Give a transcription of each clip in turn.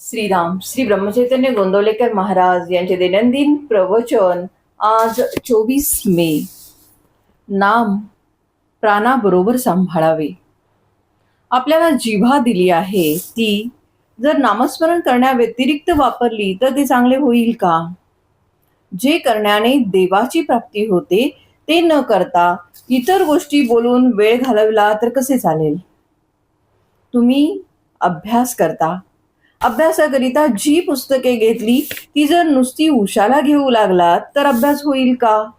श्रीराम श्री ब्रह्मचैतन्य गोंदवलेकर महाराज यांचे दैनंदिन प्रवचन आज चोवीस मे. नाम प्राणाबरोबर सांभाळावे. आपल्याला जिव्हा दिली आहे ती जर नामस्मरण करण्याव्यतिरिक्त वापरली तर ते चांगले होईल का? जे करण्याने देवाची प्राप्ती होते ते न करता इतर गोष्टी बोलून वेळ घालवला तर कसे चालेल? तुम्ही अभ्यास करता. अभ्यासाकरिता जी पुस्तके घेतली ती जर नुसती उशाला घेऊ लागलात तर अभ्यास होईल का?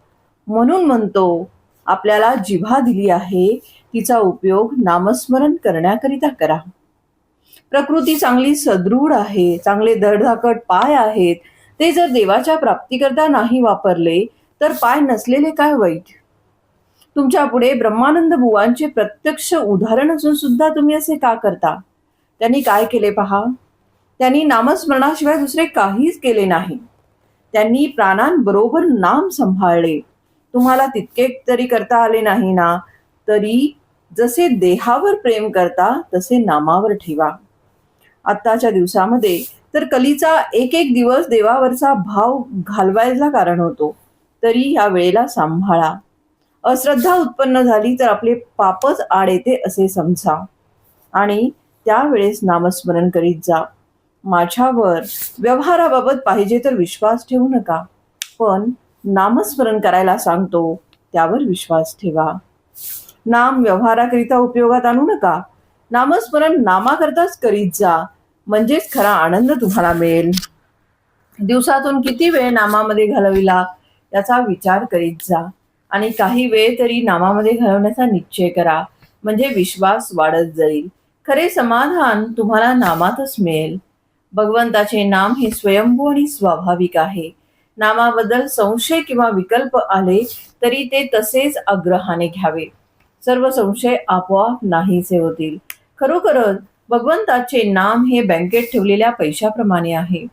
म्हणून म्हणतो आपल्याला जिव्हा दिली आहे तिचा उपयोग नामस्मरण करण्याकरिता करा. प्रकृती चांगली सदृढ आहे चांगले धडधाकट पाय आहेत. ते जर देवाच्या प्राप्तीकरता नाही वापरले तर पाय नसलेले काय वाईट? तुमच्यापुढे ब्रह्मानंद बुवांचे प्रत्यक्ष उदाहरण असून सुद्धा तुम्ही असे का करता? त्यांनी काय केले पहा? त्यांनी नामस्मरणाशिवाय दुसरे काहीच केले नाही. त्यांनी प्राणांबरोबर नाम सांभाळले. तुम्हाला तितके तरी करता आले नाही ना? तरी जसे देहावर प्रेम करता तसे नामावर ठेवा. आत्ताच्या दिवसामध्ये तर कलीचा एक एक दिवस देवावरचा भाव घालवायला कारण होतो. तरी या वेळेला सांभाळा. अश्रद्धा उत्पन्न झाली तर आपले पापच आड येते असे समजा. आणि त्यावेळेस नामस्मरण करीत जा. माझ्यावर व्यवहाराबाबत पाहिजे तर विश्वास ठेवू नका. पण नामस्मरण करायला सांगतो त्यावर विश्वास ठेवा. नाम व्यवहाराकरिता उपयोगात आणू नका. नामस्मरण नामाकरताच करीत जा. म्हणजेच खरा आनंद तुम्हाला मिळेल. दिवसातून किती वेळ नामामध्ये घालविला याचा विचार करीत जा. आणि काही वेळ तरी नामामध्ये घालवण्याचा निश्चय करा. म्हणजे विश्वास वाढत जाईल. खरे समाधान तुम्हाला नामातच मिळेल. भगवंताचे नाम हे स्वयंभू आणि स्वाभाविक आहे. नामाबद्दल संशय किंवा विकल्प आले तरी ते तसेच आग्रहाने घ्यावे. सर्व संशय आपोआप नाहीसे होतील. खरोखरच भगवंताचे नाम हे बँकेत ठेवलेल्या पैशाप्रमाणे आहे.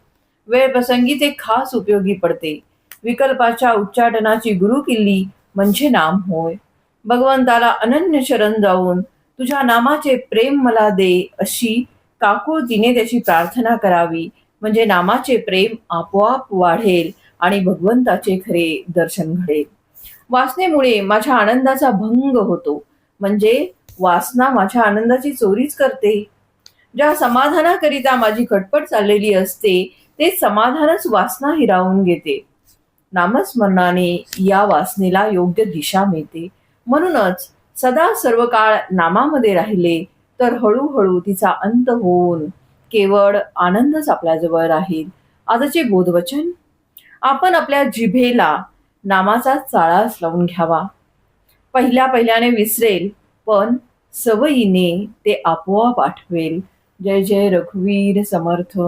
वेळ प्रसंगी ते खास उपयोगी पडते. विकल्पाच्या उच्चाटनाची गुरु किल्ली म्हणजे नाम होय. भगवंताला अनन्य शरण जाऊन तुझ्या नामाचे प्रेम मला दे अशी काकुळतीने त्याची प्रार्थना करावी म्हणजे नामाचे प्रेम आपोआप वाढेल आणि भगवंताचे खरे दर्शन घडेल. वासनेमुळे माझ्या आनंदाचा भंग होतो. म्हणजे वासना माझ्या आनंदाची चोरीच करते. ज्या समाधानाकरिता माझी खटपट चाललेली असते ते समाधानच वासना हिरावून घेते. नामस्मरणाने या वासनेला योग्य दिशा मिळते. म्हणूनच सदा सर्व काळ नामामध्ये राहिले तर हळूहळू तिचा अंत होऊन केवळ आनंदच आपल्याजवळ राहील. आजचे बोधवचन? आपण आपल्या जिभेला नामाचा चाळाच लावून घ्यावा. पहिल्या पहिल्याने विसरेल पण सवयीने ते आपोआप आठवेल. जय जय रघुवीर समर्थ.